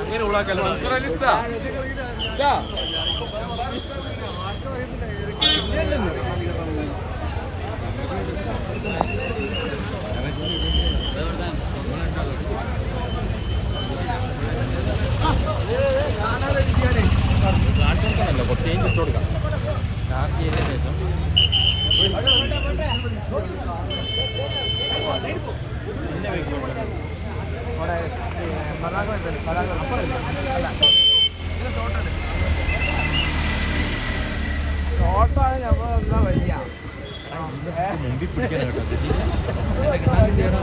അങ്ങനെ ഉളാക്കല്ലോ കാണിച്ചോണ്ടല്ലോ കുറച്ച് ചേഞ്ച് ഇട്ട് കൊടുക്കാം ചാർജ് ചെയ്തതിന് ശേഷം പിന്നെ വെക്കും ഷോർട്ടാണ് നമ്മൾ വയ്യ. മുമ്പിൽ പിടിക്കാൻ കേട്ടോ.